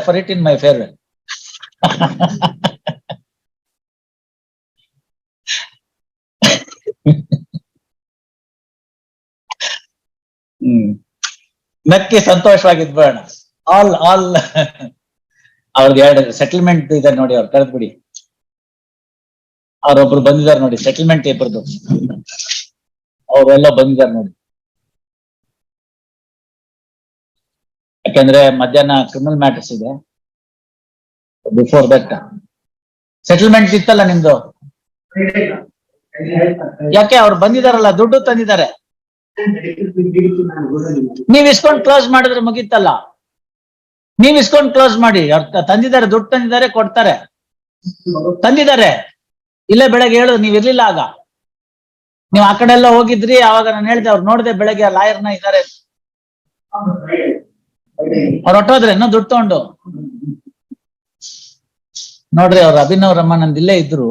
refer it in my farewell. ನಕ್ಕಿ ಸಂತೋಷವಾಗಿದ್ಬೇಡ all all ಅವ್ರಿಗೆ ಎರಡು ಸೆಟಲ್ಮೆಂಟ್ ಇದೆ ನೋಡಿ ಅವ್ರು ಕರೆದ್ಬಿಡಿ ಅವ್ರೊಬ್ರು ಬಂದಿದ್ದಾರೆ ನೋಡಿ ಸೆಟಲ್ಮೆಂಟ್ ಇಬ್ಬರದು ಅವರೆಲ್ಲ ಬಂದಿದ್ದಾರೆ ನೋಡಿ. ಯಾಕಂದ್ರೆ ಮಧ್ಯಾಹ್ನ ಕ್ರಿಮಿನಲ್ ಮ್ಯಾಟರ್ಸ್ ಇದೆ. ಬಿಫೋರ್ ದಟ್ ಸೆಟಲ್ಮೆಂಟ್ ಇತ್ತಲ್ಲ ನಿಮ್ದು? ಯಾಕೆ ಅವ್ರು ಬಂದಿದಾರಲ್ಲ, ದುಡ್ಡು ತಂದಿದ್ದಾರೆ. ನೀವ್ ಇಸ್ಕೊಂಡ್ ಕ್ಲೋಸ್ ಮಾಡಿದ್ರೆ ಮುಗೀತಲ್ಲ. ನೀವ್ ಇಸ್ಕೊಂಡ್ ಕ್ಲೋಸ್ ಮಾಡಿ, ಅವ್ರು ತಂದಿದ್ದಾರೆ, ದುಡ್ಡು ತಂದಿದ್ದಾರೆ, ಕೊಡ್ತಾರೆ. ತಂದಿದ್ದಾರೆ. ಇಲ್ಲೇ ಬೆಳಗ್ಗೆ ಹೇಳು ನೀವ್ ಇರ್ಲಿಲ್ಲ ಆಗ. ನೀವ್ ಆ ಕಡೆ ಎಲ್ಲ ಹೋಗಿದ್ರಿ ಅವಾಗ ನಾನು ಹೇಳಿದೆ, ಅವ್ರು ನೋಡಿದೆ ಬೆಳಗ್ಗೆ ಲಾಯರ್ನ ಇದ್ದಾರೆ ಅವ್ರು ಇನ್ನೂ ದುಡ್ಡು ತಗೊಂಡು. ನೋಡ್ರಿ ಅವ್ರ ಅಭಿನವ್ ರಮಾನಂದ್ ಇಲ್ಲೇ ಇದ್ರು.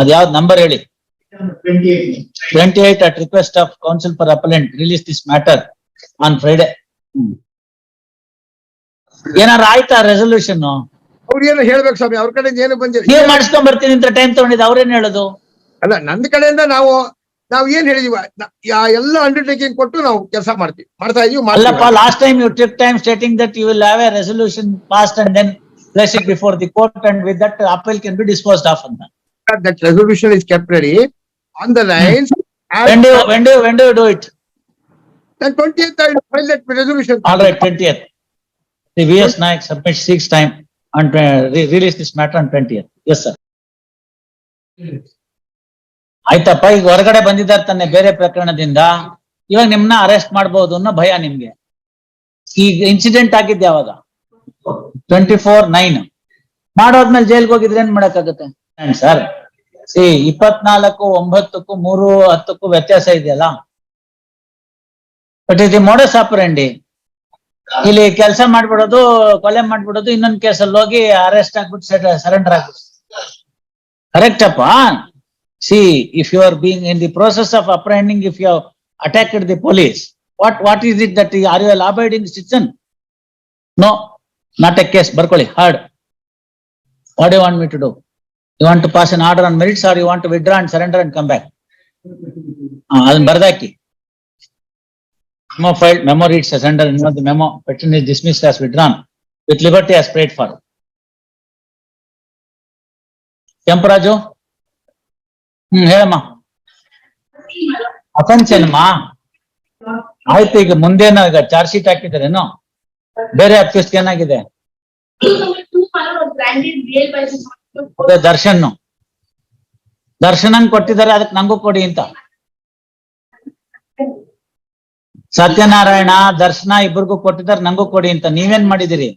ಅದ್ಯಾವ್ದ್ ನಂಬರ್ ಹೇಳಿ? Twenty eight at request of counsel for appellant release this matter on Friday ಏನಾರ ಆಯ್ತಾ ರೆಸೊಲ್ಯೂಷನ್ ಅವ್ರು ಏನು ಹೇಳ್ಬೇಕು ಸ್ವಾಮಿ? ಅವ್ರ ಕಡೆ ಏನು ಬಂದಿದೆ? ನೀವು ಮಾಡಿಸ್ಕೊಂಡ್ ಬರ್ತೀನಿ ಅಂತ ಟೈಮ್ ತಗೊಂಡಿದ್ದು ಅವ್ರೇನ್ ಹೇಳೋದು? ಅಲ್ಲ ನಂದ್ ಕಡೆಯಿಂದ ನಾವು ನಾವು ಏನ್ ಹೇಳಿದೀವಿ ನ- ಯಾ- ಎಲ್ಲ ಅಂಡರ್ಟೇಕಿಂಗ್ ಕೊಟ್ಟು ನಾವು ಕೆಲಸ ಮಾಡ್ತೀವಿ ಮಾಡ್ತಾ ಇದೀವಿ ಅಲ್ಲಪ್ಪ last time you take time stating that you will have a resolution passed and then place it before the court and with that appeal can be disposed of ಅಂತ that resolution is kept ready on the lines when do when do when do do it twenty file that resolution All right, twentieth. The VS Naik submits six time and re- release this matter on twentieth. Yes, sir. ಆಯ್ತಪ್ಪ, ಈಗ ಹೊರಗಡೆ ಬಂದಿದ್ದಾರೆ ತಾನೆ ಬೇರೆ ಪ್ರಕರಣದಿಂದ. ಇವಾಗ ನಿಮ್ನ arrest ಮಾಡಬಹುದು ಅನ್ನೋ ಭಯ ನಿಮ್ಗೆ. ಈಗ ಇನ್ಸಿಡೆಂಟ್ ಆಗಿದ್ದೆ ಯಾವಾಗ? ಟ್ವೆಂಟಿ ಫೋರ್ ನೈನ್ ಮಾಡೋದ್ಮೇಲೆ ಜೈಲ್ಗೆ ಹೋಗಿದ್ರೆ ಏನ್ ಮಾಡಕ್ಕಾಗತ್ತೆ? ಸರ್? ಸಿ, ಇಪ್ಪತ್ನಾಲ್ಕು, ಒಂಬತ್ತಕ್ಕೂ ಮೂರು, ಹತ್ತಕ್ಕೂ ವ್ಯತ್ಯಾಸ ಇದೆಯಲ್ಲ? ಬಟ್ ಇದು ಮೋಡಸ್ ಆಪರಂಡಿ ಇಲ್ಲಿ ಕೆಲಸ ಮಾಡ್ಬಿಡೋದು, ಕೊಲೆ ಮಾಡ್ಬಿಡೋದು, ಇನ್ನೊಂದ್ ಕೇಸಲ್ಲಿ ಹೋಗಿ ಅರೆಸ್ಟ್ ಆಗ್ಬಿಟ್ಟು ಸರೆಂಡರ್ ಆಗ್ಬಿಟ್ಟು ಕರೆಕ್ಟ್ ಅಪ್ಪ see if you are being in the process of apprehending if you attacked the police what what is it that are you abiding citizen no not a case ಬರ್ಕೊಳ್ಳಿ hard what you want me to do you want to pass an order on merits or you want to withdraw and surrender and come back ಅದನ್ನ ಬರ್ದಾಕಿ memo filed, memo reads as under, you know, the memo, petition is dismissed as withdrawn with liberty as prayed for. Kemparaju ಹ್ಮ್, ಹೇಳಮ್ಮ. ಅಸಂಚನಮ್ಮ ಆಯ್ತು, ಈಗ ಮುಂದೇನ ಈಗ charge sheet ಹಾಕಿದ್ರೇನು? ಬೇರೆ accuse ಏನಾಗಿದೆ? ದರ್ಶನ್ ದರ್ಶನಂಗ್ ಕೊಟ್ಟಿದ್ದಾರೆ, ಅದಕ್ಕೆ ನಂಗೂ ಕೊಡಿ ಅಂತ. ಸತ್ಯನಾರಾಯಣ, ದರ್ಶನ ಇಬ್ರಿಗೂ ಕೊಟ್ಟಿದ್ದಾರೆ, ನಂಗೂ ಕೊಡಿ ಅಂತ. ನೀವೇನ್ ಮಾಡಿದಿರಿ?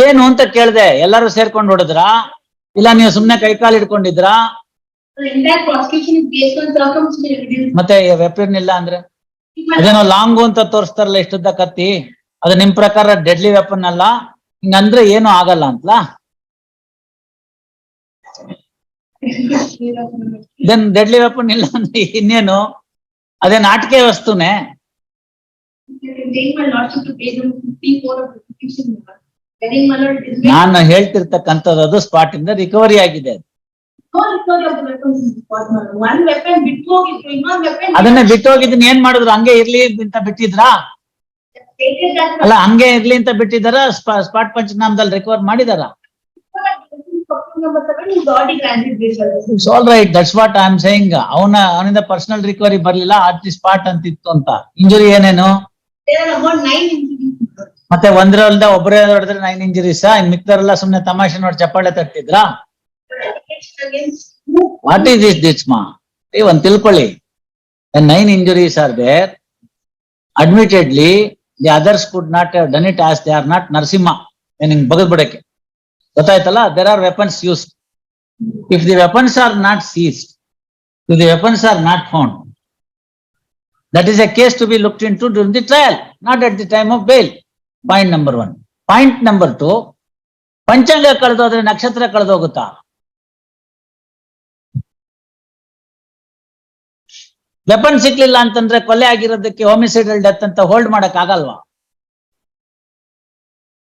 ಏನು ಅಂತ ಕೇಳ್ದೆ, ಎಲ್ಲರೂ ಸೇರ್ಕೊಂಡು ಹೊಡೆದ್ರಾ? ಇಲ್ಲ ನೀವು ಸುಮ್ನೆ ಕೈ ಕಾಲು ಇಟ್ಕೊಂಡಿದ್ರಾ. ಮತ್ತೆ ವೆಪನ್ ಇಲ್ಲ ಅಂದ್ರೆ? ಅದೇನೋ ಲಾಂಗು ಅಂತ ತೋರಿಸ್ತಾರಲ್ಲ ಇಷ್ಟುದ್ದ ಕತ್ತಿ. ಅದು ನಿಮ್ ಪ್ರಕಾರ ಡೆಡ್ಲಿ ವೆಪನ್ ಅಲ್ಲ? ಹಿಂಗಂದ್ರೆ ಏನು ಆಗಲ್ಲ ಅಂತಲಾ ದೆನ್ ಡೆಡ್ಲಿ ವೆಪನ್ ಇಲ್ಲ ಅಂದ್ರೆ ಇನ್ನೇನು? ಅದೇ ನಾಟಕ ವಸ್ತುನೇ. ನಾನು ಹೇಳ್ತಿರ್ತಕ್ಕಂಥದ್ದು ಸ್ಪಾಟ್ ಇಂದ ರಿಕವರಿ ಆಗಿದೆ ಅದನ್ನ ಬಿಟ್ಟು ಹೋಗಿದ್ದೀನಿ. ಏನ್ ಮಾಡಿದ್ರು? ಹಂಗೆ ಇರ್ಲಿ ಅಂತ ಬಿಟ್ಟಿದ್ರಾ? ಅಲ್ಲ ಹಂಗೆ ಇರ್ಲಿ ಅಂತ ಬಿಟ್ಟಿದಾರ ಸ್ಪಾಟ್ ಪಂಚನಾಮದಲ್ಲಿ ರಿಕವರ್ ಮಾಡಿದಾರ so all right that's what I am saying ಅವನ ಅವನಿಂದ ಪರ್ಸನಲ್ ರಿಕವರಿ ಬರ್ಲಿಲ್ಲ. ಆಟ್ಲಿ ಸ್ಪಾಟ್ ಅಂತಿತ್ತು ಅಂತ. ಇಂಜುರಿ ಏನೇನು? ಮತ್ತೆ ಒಂದ್ರಲ್ದ ಒಬ್ಬರೇ ಹೊಡೆದ್ರೆ ನೈನ್ ಇಂಜುರೀಸ್ ಇನ್ ಸುಮ್ನೆ ತಮಾಷೆ ನೋಡಿ ಚಪ್ಪಾಳೆ ತಟ್ಟಿದ್ರ? ವಾಟ್ ಈಸ್ ದಿಸ್ ದಿಸ್ ಮಾ ಒಂದ್ ತಿಳ್ಕೊಳ್ಳಿ. Nine injuries are there admittedly the others could not done it as they are not Narasimha ಏನ್ ಹಿಂಗ್ ಬಗದ್ ಬಿಡಕ್ಕೆ? ಗೊತ್ತಾಯ್ತಲ್ಲ? There are weapons use if the weapons are not seized if the weapons are not found that is a case to be looked into during the trial not at the time of bail point number one point number two ಪಂಚಾಂಗ ಕಳೆದೋದ್ರೆ ನಕ್ಷತ್ರ ಕಳೆದೋಗುತ್ತಾ? Weapon ಸಿಕ್ಲಿಲ್ಲ ಅಂತಂದ್ರೆ ಕೊಲೆ ಆಗಿರೋದಕ್ಕೆ homicidal death ಅಂತ hold ಮಾಡಕ್ ಆಗಲ್ವಾ?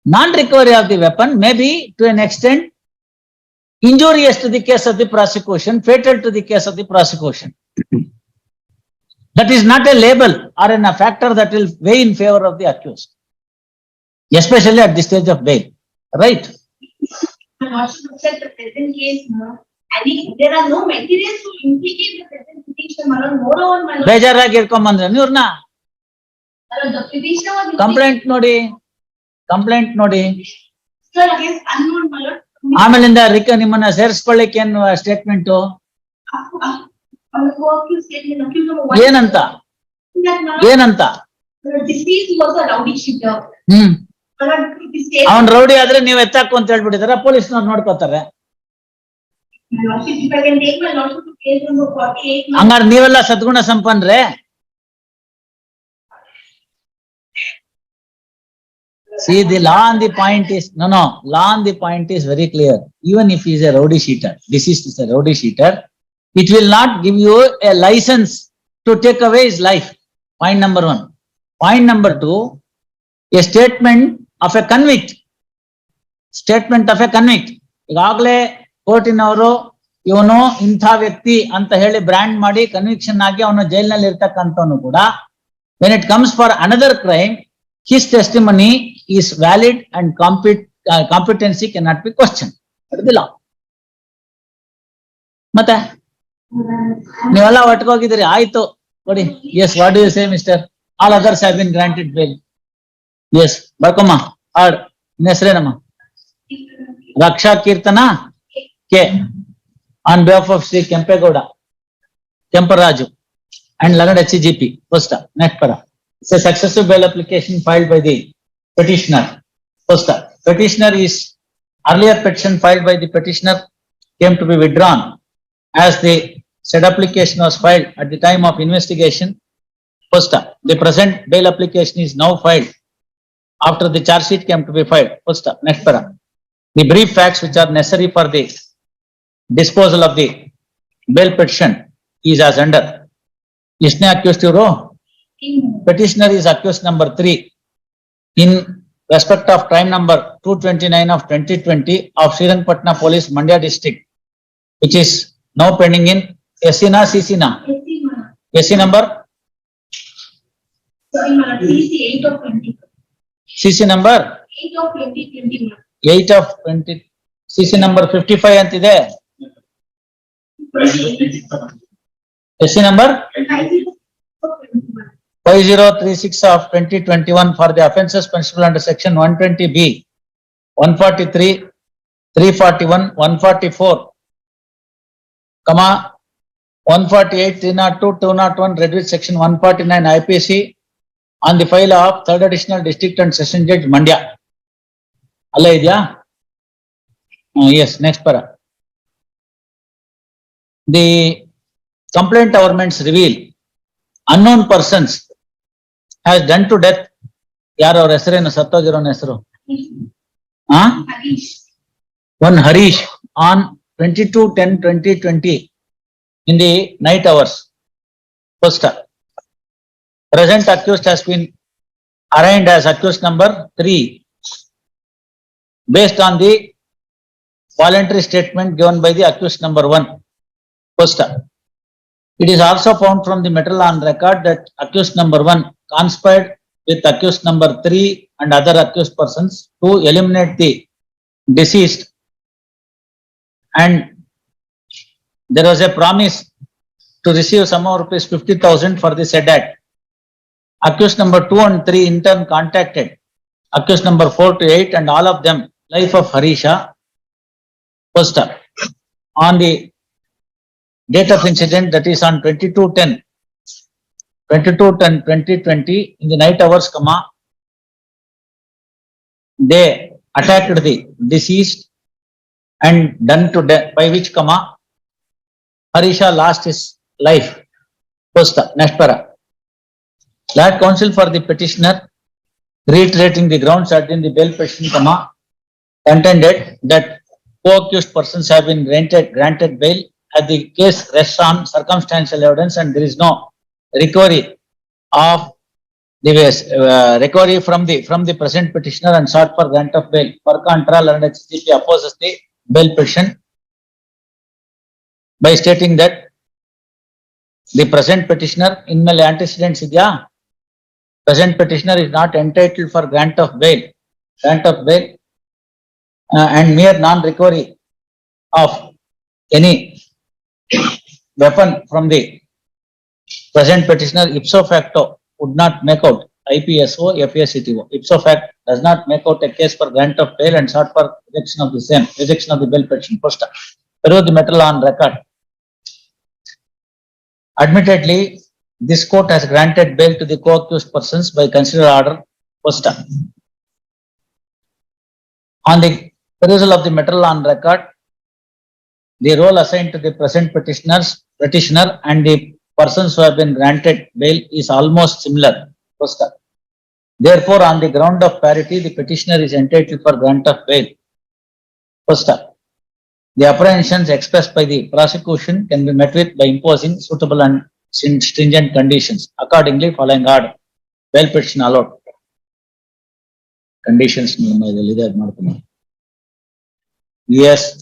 Non recovery of the weapon may be to an extent injurious to the case of the prosecution fatal to the case of the prosecution. That is not a label or an a factor that will weigh in favor of the accused. Especially at this stage of bail, right? The present case. I think there are no materials to implicate the present petitioner. Moreover, my lord, ಬೇಜಾರಾಗಿ ಇಟ್ಕೊಂಬಂದ್ರೆ ಇವ್ರನ್ನ the petitioner was. Complaint ನೋಡಿ complaint ನೋಡಿ against unknown, my lord. ಆಮೇಲಿಂದ ರಿಕ ನಿಮ್ಮನ್ನ ಸೇರಿಸ್ಕೊಳ್ಳಿಕ್ಕೆ ಏನ್ statement ಏನಂತ? ಏನಂತ? ಹ್ಮ್. ಅವನ್ ರೌಡಿ ಆದ್ರೆ ನೀವು ಎತ್ತಾಕು ಅಂತ ಹೇಳ್ಬಿಟ್ಟಿದಾರ, ಪೊಲೀಸ್ನವ್ರು ನೋಡ್ಕೋತಾರೆ. ಹಂಗಾರ ನೀವೆಲ್ಲ ಸದ್ಗುಣ ಸಂಪನ್ರೆ? See the law the point is no law on the point is very clear even if is a rowdy sheeter deceased is a rowdy sheeter it will not give you a license to take away his life. Point number one. Point number two, a statement of a convict. Statement of a convict. ಈಗಾಗ್ಲೇ ಕೋರ್ಟಿನವರು ಇವನು ಇಂಥ ವ್ಯಕ್ತಿ ಅಂತ ಹೇಳಿ brand ಮಾಡಿ conviction ಆಗಿ ಅವನು ಜೈಲ್ನಲ್ಲಿ ಇರ್ತಕ್ಕಂಥವನು ಕೂಡ for another crime, his testimony is valid and compet, uh, competency cannot be questioned. That the law. ಮತ್ತೆ ನೀವೆಲ್ಲ ಒಟ್ಕೋಗಿದ್ದೀರಿ ಆಯ್ತು ಕೊಡಿ yes what you say mister all others have been granted bail yes ಬರ್ಕೊಮ್ಮ ಆಡ್ ನಿನ್ನ ಹೆಸರೇನಮ್ಮ Raksha Keerthana K on behalf of Shri Kempegowda Kemparaju and Leonard HCGP, first up, next para. It's a successive bail application filed by the petitioner. First up, petitioner is earlier petition filed by the petitioner came to be withdrawn as the said application was filed at the time of investigation. First, the present bail application is now filed after the charge sheet came to be filed. First, next para. The brief facts which are necessary for the disposal of the bail petition is as under. Isne accused euro? Petitioner is accused number 3 in respect of crime number 229 of 2020 of Srirangpatna Police, Mandya district, which is now pending in AC ना CC ना। AC number? CC number? Eight of twenty CC number fifty five अंत AC number five zero three six of twenty twenty one for the offences principal under section one twenty B one forty three three forty one one forty four comma 148, one, red Redwood Section 149 IPC on the file of 3rd Additional District and Session Judge Mandya. Alaydiya? Uh, yes, next para. The complaint governments reveal unknown persons has done to death. Yara or Esra in Satta Jaro One Harish on 22 10 2020 in the night hours. First, present accused has been arraigned as accused number three based on the voluntary statement given by the accused number one. First, it is also found from the material on record that accused number one conspired with accused number three and other accused persons to eliminate the deceased and there was a promise to receive some more rupees fifty thousand for this act. Accused number two and three in turn contacted accused number four to eight and all of them life of Harisha. Up, on the date of incident that is on 22-10, 22-10-2020 in the night hours, comma, they attacked the deceased and done to death, by which comma, Harisha lost his life. Up, next para. Lord counsel for the petitioner reiterating the grounds set in the bail petition, comma, contended that co-accused persons have been granted, granted bail as the case rests on circumstantial evidence and there is no recovery of the uh, recovery from the, from the present petitioner and sought for grant of bail. Per contra, learned HCP opposes the bail petition by stating that the present petitioner in my antecedents idya present petitioner is not entitled for grant of bail grant of bail uh, and mere non recovery of any weapon from the present petitioner ipso facto would not make out IPSO, FACTO. Ipso fact does not make out a case for grant of bail and sought for rejection of the same, rejection of the bail petition poster. Throw the matter on record. Admittedly, this court has granted bail to the co-accused persons by considered order. First, on the perusal of the material on record, the role assigned to the present petitioners, petitioner and the persons who have been granted bail is almost similar. First, Therefore, on the ground of parity, the petitioner is entitled for grant of bail. First, the apprehensions expressed by the prosecution can be met with by imposing suitable and stringent conditions. Accordingly, following order, Well petition allowed. Conditions Yes.